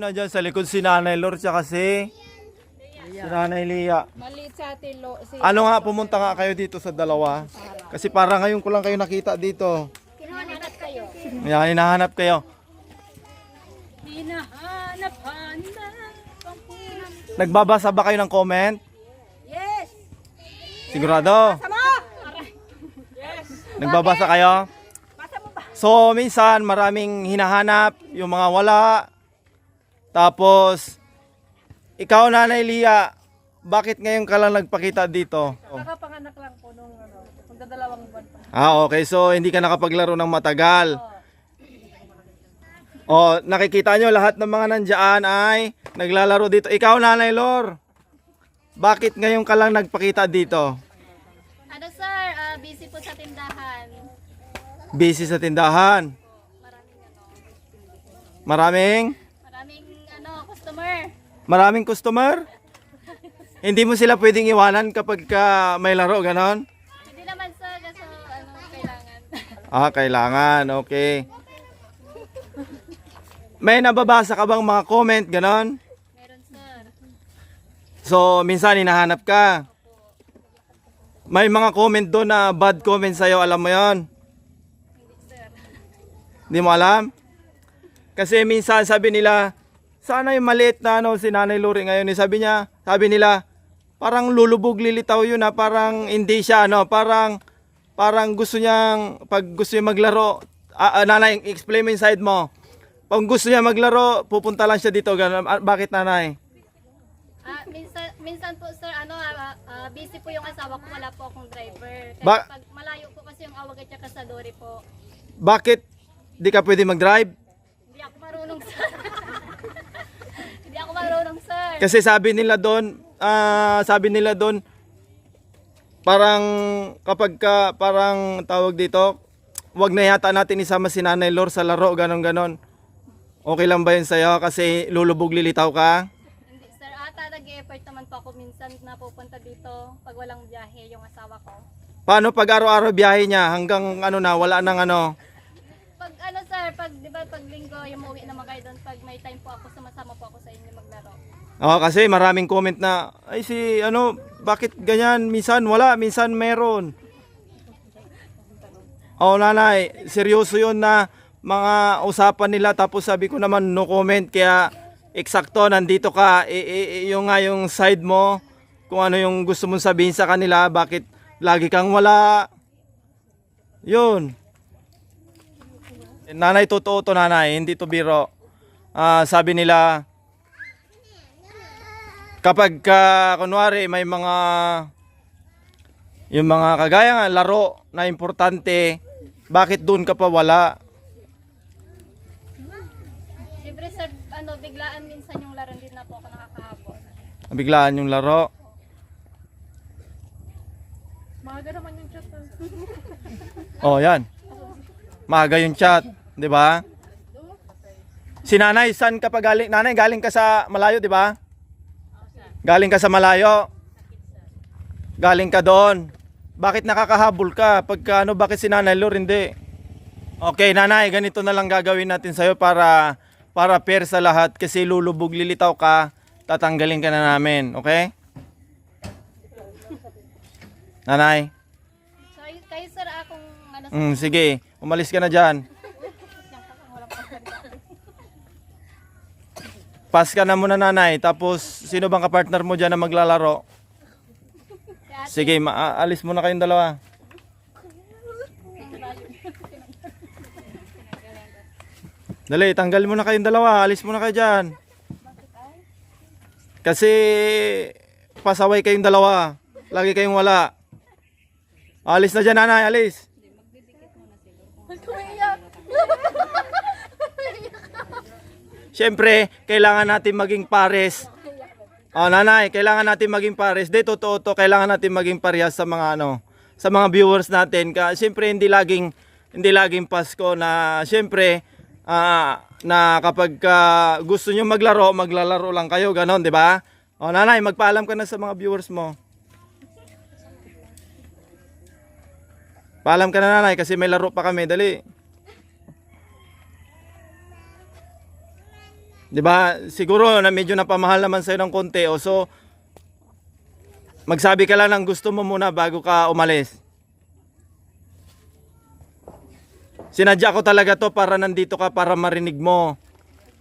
yun na dyan sa likod? Si Nanay Lor tsaka si... Si Nanay Lia. maliit sa atin, lo, si Ano nga, pumunta nga kayo dito sa dalawa. Kasi para ngayon ko lang kayo nakita dito. Hinahanap kayo. Yan, hinahanap kayo. Hinahanap handa. Nagbabasa ba kayo ng comment? Yes! Sigurado? Sama! Nagbabasa kayo? Basa mo ba? So, minsan maraming hinahanap, yung mga wala. Tapos, ikaw Nanay Lia, bakit ngayon ka lang nagpakita dito? Nakapanganak lang po nung ano, magdadalawang buwan pa. Ah, okay. So, hindi ka nakapaglaro ng matagal. Oh, nakikita nyo lahat ng mga nandyan ay naglalaro dito. Ikaw, Nanay Lor, bakit ngayon ka lang nagpakita dito? Ano sir, Ah, busy po sa tindahan. Busy sa tindahan. Maraming ano, Maraming. Maraming customer. Hindi mo sila pwedeng iwanan kapag ka may laro, ganon? Hindi naman sir, kasi ano, kailangan. Ah, kailangan. Okay. May nababasa ka bang mga comment, ganon? Meron sir. So, minsan hinahanap ka. May mga comment doon na bad comment sa'yo, alam mo yon? Hindi mo alam? Kasi minsan sabi nila, sana yung maliit na ano, si Nanay Luri ngayon, eh, sabi niya, sabi nila, parang lulubog lilitaw yun na parang hindi siya, ano, parang, parang gusto niyang, pag gusto niya maglaro, ah, ah, nanay, explain mo yung side mo. Pag gusto niya maglaro, pupunta lang siya dito, ganun. Ah, bakit nanay? Ah, minsan, minsan po sir, ano, ah, ah, busy po yung asawa ko, wala po akong driver. Kasi Ba- pag malayo po kasi yung awag at saka sa lori po, Bakit di ka pwede mag-drive? hindi ako marunong sir. hindi ako marunong sir. Kasi sabi nila doon, ah, sabi nila doon, parang kapag ka, parang tawag dito, wag na yata natin isama si Nanay Lor sa laro, ganon ganon. Okay lang ba yun sa'yo? Kasi lulubog lilitaw ka? Hindi sir, ata nag-effort naman po ako minsan na pupunta dito pag walang biyahe yung asawa ko. Paano pag araw-araw biyahe niya hanggang ano na, wala nang ano? Sir, pag linggo yung umuwi naman kayo doon, pag may time po ako, sumasama po ako sa inyo maglaro. Oo, kasi maraming comment na, ay si, ano, bakit ganyan? Minsan wala, minsan meron. Oo, nanay, seryoso yun na mga usapan nila tapos sabi ko naman no comment kaya eksakto nandito ka i- i- yung nga yung side mo kung ano yung gusto mong sabihin sa kanila bakit lagi kang wala yun nanay totoo to nanay hindi to biro Ah, sabi nila kapag ka, kunwari may mga yung mga kagaya nga laro na importante bakit doon ka pa wala Siyempre sir, ano, biglaan minsan yung laro din na po ako nakakahabol. Biglaan yung laro. Maaga naman yung chat. ah. Oh, yan. Maaga yung chat, 'di ba? Si Nanay, saan ka pa galing? Nanay, galing ka sa malayo, 'di ba? Galing ka sa malayo. Galing ka doon. Bakit nakakahabol ka? Pagka ano, bakit si Nanay Lor hindi? Okay, Nanay, ganito na lang gagawin natin sa'yo para para fair sa lahat kasi lulubog lilitaw ka, tatanggalin ka na namin, okay? Nanay. So, ay- kayo sir, akong ano, Mm, sige, umalis ka na dyan. Pass ka na muna nanay, tapos sino bang kapartner mo dyan na maglalaro? Sige, ma- a- alis muna kayong dalawa. Dali, tanggal muna kayong dalawa, alis muna kayo dyan. Kasi pasaway kayong dalawa, lagi kayong wala. Alis na dyan nanay, alis. Siyempre, kailangan natin maging pares. Oh, nanay, kailangan natin maging pares. De totoo to, kailangan natin maging parehas sa mga ano, sa mga viewers natin. Ka siyempre hindi laging hindi laging Pasko na siyempre ah, na kapag ka gusto niyo maglaro, maglalaro lang kayo, ganon, 'di ba? Oh, nanay, magpaalam ka na sa mga viewers mo. Paalam ka na nanay kasi may laro pa kami, dali. 'Di ba? Siguro na medyo napamahal naman sa'yo ng konti o so magsabi ka lang ng gusto mo muna bago ka umalis. Sinadya ko talaga to para nandito ka para marinig mo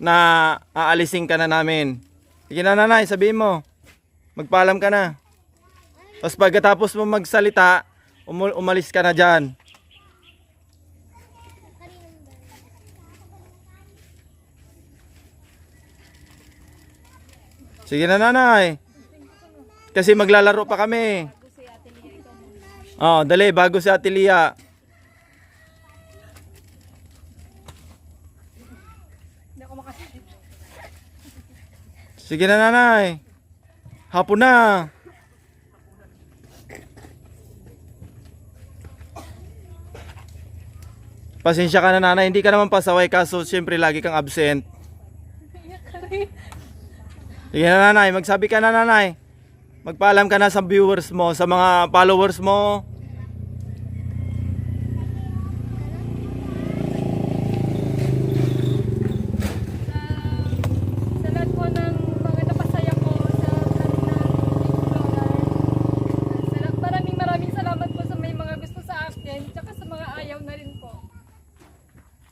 na aalisin ka na namin. Sige na nanay, sabihin mo. Magpaalam ka na. Tapos pagkatapos mo magsalita, umalis ka na dyan. Sige na nanay. Kasi maglalaro pa kami. Oh, dali bago si Ate Lia. Sige na nanay. Hapon na. Pasensya ka na nanay, hindi ka naman pasaway kaso siyempre lagi kang absent. Sige na nanay, magsabi ka na nanay. Magpaalam ka na sa viewers mo, sa mga followers mo. sa, sa lahat po ng mga napasaya ko sa vlog na Explorer. Sa lahat, maraming maraming salamat po sa may mga gusto sa akin, tsaka sa mga ayaw na rin po.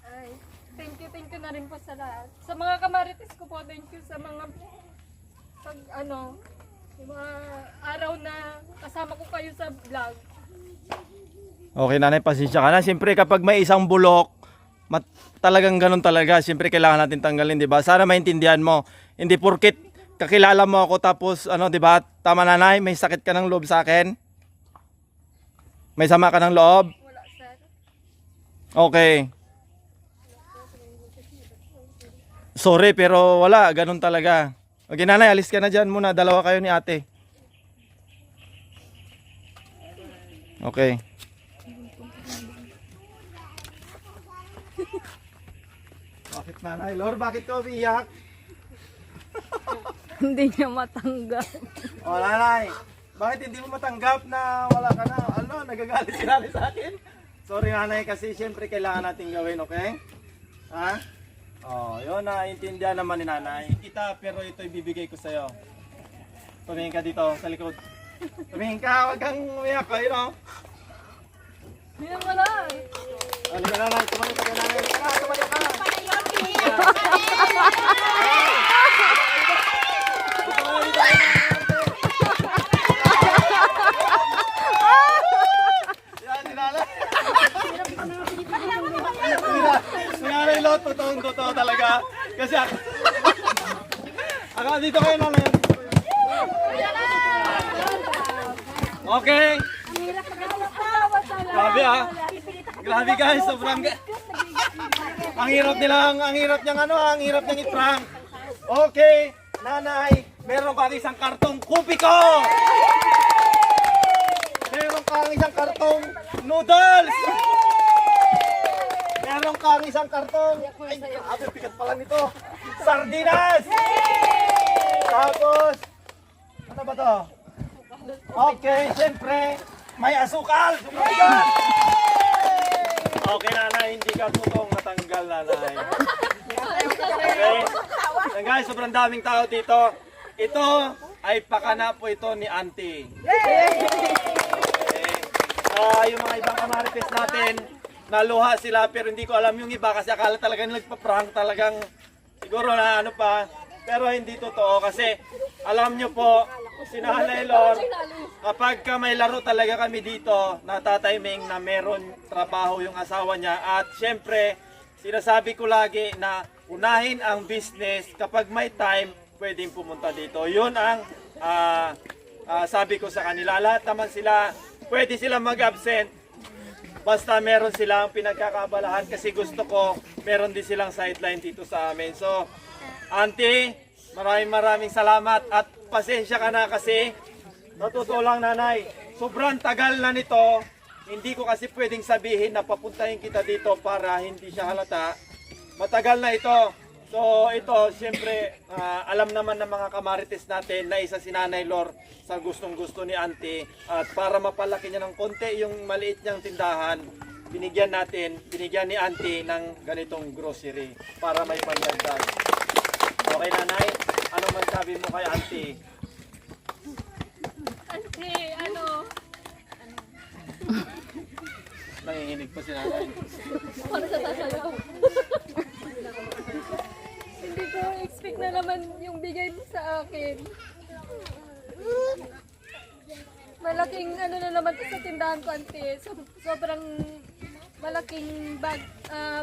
Ay, thank you, thank you na rin po sa lahat. Sa mga kamarites ko po, thank you sa mga pag ano, yung mga araw na kasama ko kayo sa vlog. Okay nanay, pasensya ka na. Siyempre kapag may isang bulok, mat- talagang ganun talaga. Siyempre kailangan natin tanggalin, 'di ba? Sana maintindihan mo. Hindi porkit kakilala mo ako tapos ano, 'di ba? Tama nanay, may sakit ka ng loob sa akin. May sama ka ng loob. Wala, sir. Okay. Sorry pero wala, ganun talaga. Okay nanay, alis ka na dyan muna. Dalawa kayo ni ate. Okay. Bakit nanay? Lord, bakit ka umiyak? Hindi niya matanggap. O nanay, bakit hindi mo matanggap na wala ka na? Ano, nagagalit si nanay sa akin? Sorry nanay kasi siyempre kailangan natin gawin, okay? Ha? Oh, yun na, intindihan naman ni nanay. Kita, pero ito ibibigay ko sa'yo. Tumingin ka dito, sa likod. Tumingin ka, huwag kang umiyak, you know? Hindi na wala. Ano ka nanay, tumayo ka nanay. Tumayo ka, tumayo ka si nanay. Si nanay Lot, totoong totoo talaga. Kasi ako... ako dito kayo nanay. Okay. Grabe ah. Grabe guys, sobrang Ang hirap nilang, ang hirap niyang ano, ang hirap niyang i-prank. Okay, nanay, meron kang isang kartong kupiko. Meron kang isang kartong noodles. Meron kang isang kartong, ay, grabe, bigat pala nito. Sardinas. Tapos, ano ba to? Okay, siyempre, may asukal. Sumaligan! Okay, nanay, hindi ka totoong natanggal, nanay. Okay? And guys, sobrang daming tao dito. Ito ay pakana po ito ni auntie. Okay. Ah, yung mga ibang kamarites natin, naluha sila pero hindi ko alam yung iba kasi akala talaga nagpa-prank talagang siguro na ano pa. Pero hindi totoo kasi alam nyo po, si Nanay Lor, kapag ka may laro talaga kami dito, natatiming na meron trabaho yung asawa niya. At syempre, sinasabi ko lagi na unahin ang business kapag may time, pwedeng pumunta dito. Yun ang ah, ah, sabi ko sa kanila. Lahat naman sila, pwede sila mag-absent. Basta meron silang pinagkakabalahan kasi gusto ko meron din silang sideline dito sa amin. So, Auntie, maraming maraming salamat at pasensya ka na kasi natuto lang nanay. Sobrang tagal na nito. Hindi ko kasi pwedeng sabihin na papuntahin kita dito para hindi siya halata. Matagal na ito. So ito, siyempre, ah, alam naman ng mga kamarites natin na isa si Nanay Lor sa gustong gusto ni Auntie. At para mapalaki niya ng konti yung maliit niyang tindahan, binigyan natin, binigyan ni Auntie ng ganitong grocery para may pandagdag. Okay, nanay. Anong masabi mo kay auntie? Ante, ano, Nanginginig pa si nanay. Para sa sasayaw. Hindi ko expect na naman yung bigay mo sa akin. Malaking ano na naman sa tindahan ko, ante. So, sobrang malaking bag, ah,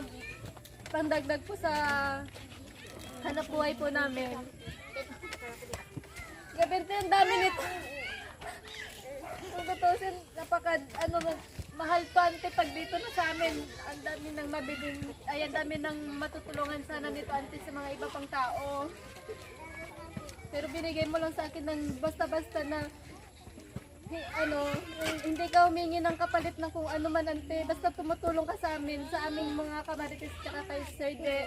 pandagdag po sa hanap buhay po namin. Gabi ang dami nito. Kung tutusin, napaka, ano, mahal pa ante pag dito na sa amin. Ang dami ng mabiling, ay ang dami ng matutulungan sana nito ante sa mga iba pang tao. Pero binigay mo lang sa akin ng basta-basta na ano, hindi ka humingi ng kapalit ng kung ano man ante. Basta tumutulong ka sa amin, sa aming mga kamarites tsaka kay Sir De.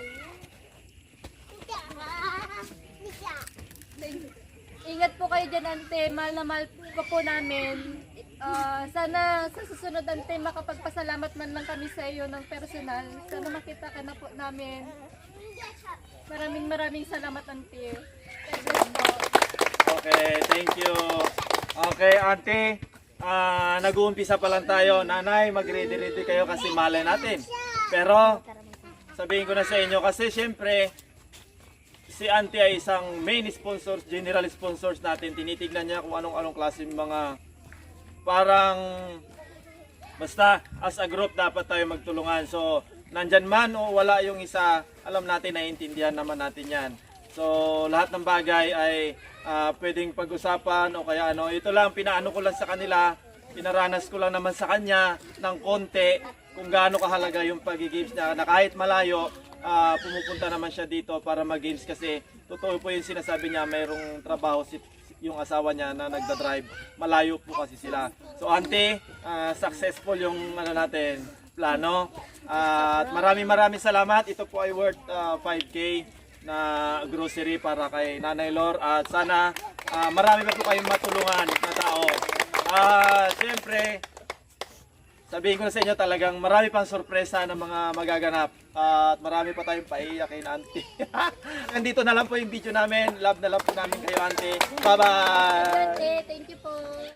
Kayo dyan, ante. Mahal na mahal ko po namin. Ah, sana sa susunod, ante, makapagpasalamat man lang kami sa iyo ng personal. Sana makita ka na po namin. Maraming maraming salamat, ante. Okay, thank you. Okay, auntie. Ah, nag-uumpisa pa lang tayo. Nanay, mag-ready-ready kayo kasi malay natin. Pero, sabihin ko na sa inyo kasi syempre, si auntie ay isang main sponsors, general sponsors natin. Tinitignan niya kung anong-anong klase mga parang basta as a group dapat tayo magtulungan. So, nandyan man o wala yung isa, alam natin, naiintindihan naman natin yan. So, lahat ng bagay ay ah, pwedeng pag-usapan o kaya ano. Ito lang, pinaano ko lang sa kanila, pinaranas ko lang naman sa kanya ng konti kung gaano kahalaga yung pag-games niya na kahit malayo, ah, pumupunta naman siya dito para mag-games kasi totoo po yung sinasabi niya, mayroong trabaho si yung asawa niya na nagda-drive. Malayo po kasi sila. So ante, ah, successful yung ano natin, plano. at maraming maraming salamat. Ito po ay worth ah, 5K na grocery para kay Nanay Lor at sana ah, marami pa po kayong matulungan na tao. At siyempre, sabihin ko na sa inyo talagang marami pang sorpresa ng mga magaganap at marami pa tayong paiyak kay Auntie. Nandito na lang po yung video namin. Love na love po namin kayo Auntie. Bye-bye! Thank you po.